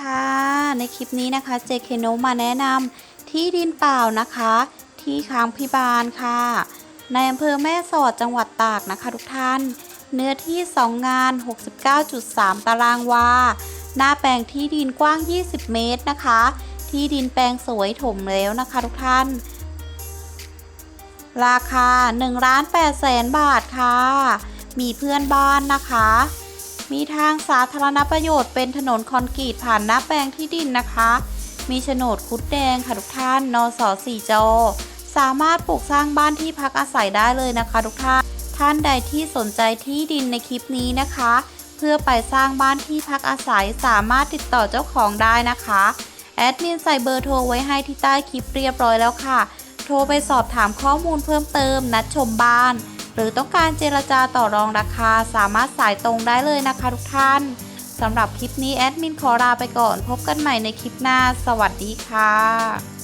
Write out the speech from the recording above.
ค่ะ ในคลิปนี้นะคะเจเคโนมาแนะนำที่ดินเปล่านะคะ ที่ค้างพิบาลค่ะ ในอำเภอแม่สอดจังหวัดตากนะคะทุกท่าน เนื้อที่ 2 งาน 69.3 ตารางวา หน้าแปลงที่ดินกว้าง 20 เมตรนะคะ ที่ดินแปลงสวยถมแล้วนะคะทุกท่าน ราคา1ล้าน8แสนบาทค่ะ มีเพื่อนบ้านนะคะ มีทางสาธารณประโยชน์เป็นถนนคอนกรีตผ่านหน้าแปลงที่ดินนะคะ มีโฉนดคุดแดงค่ะทุกท่านนสสี่จอ สามารถปลูกสร้างบ้านที่พักอาศัยได้เลยนะคะ ทุกท่าน ท่านใดที่สนใจที่ดินในคลิปนี้นะคะ เพื่อไปสร้างบ้านที่พักอาศัยสามารถติดต่อเจ้าของได้นะคะ แอดมินใส่เบอร์โทรไว้ให้ที่ใต้คลิปเรียบร้อยแล้วค่ะ โทรไปสอบถามข้อมูลเพิ่มเติมนัดชมบ้าน หรือต้องการเจรจาต่อรองราคาสามารถสายตรงได้เลยนะคะทุกท่านสำหรับคลิปนี้แอดมินขอลาไปก่อน พบกันใหม่ในคลิปหน้า สวัสดีค่ะ